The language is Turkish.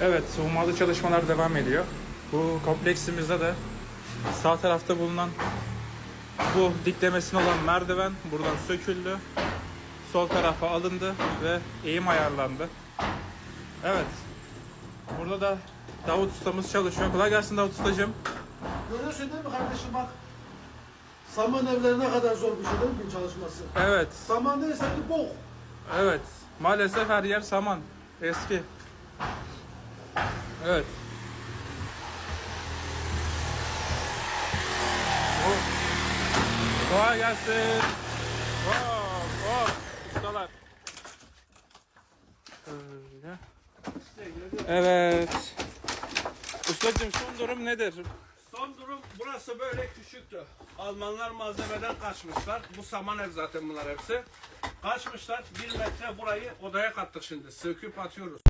Evet, hummalı çalışmalar devam ediyor. Bu kompleksimizde de sağ tarafta bulunan bu diklemesine olan merdiven buradan söküldü. Sol tarafa alındı ve eğim ayarlandı. Evet. Burada da Davut ustamız çalışıyor. Kolay gelsin Davut ustacığım. Görüyorsun değil mi kardeşim bak. Saman evleri ne kadar zor bir şey değil mi çalışması? Evet, Saman neyse ki bok. evet. Maalesef her yer saman. Eski. Evet. Oh. Kolay gelsin. Hop hop. Ustalar. Öyle. Evet. Ustacığım son durum nedir? Son durum burası böyle küçüktü. Almanlar malzemeden kaçmışlar. Bu saman ev zaten bunlar hepsi. Kaçmışlar. Bir metre burayı odaya kattık şimdi. Söküp atıyoruz.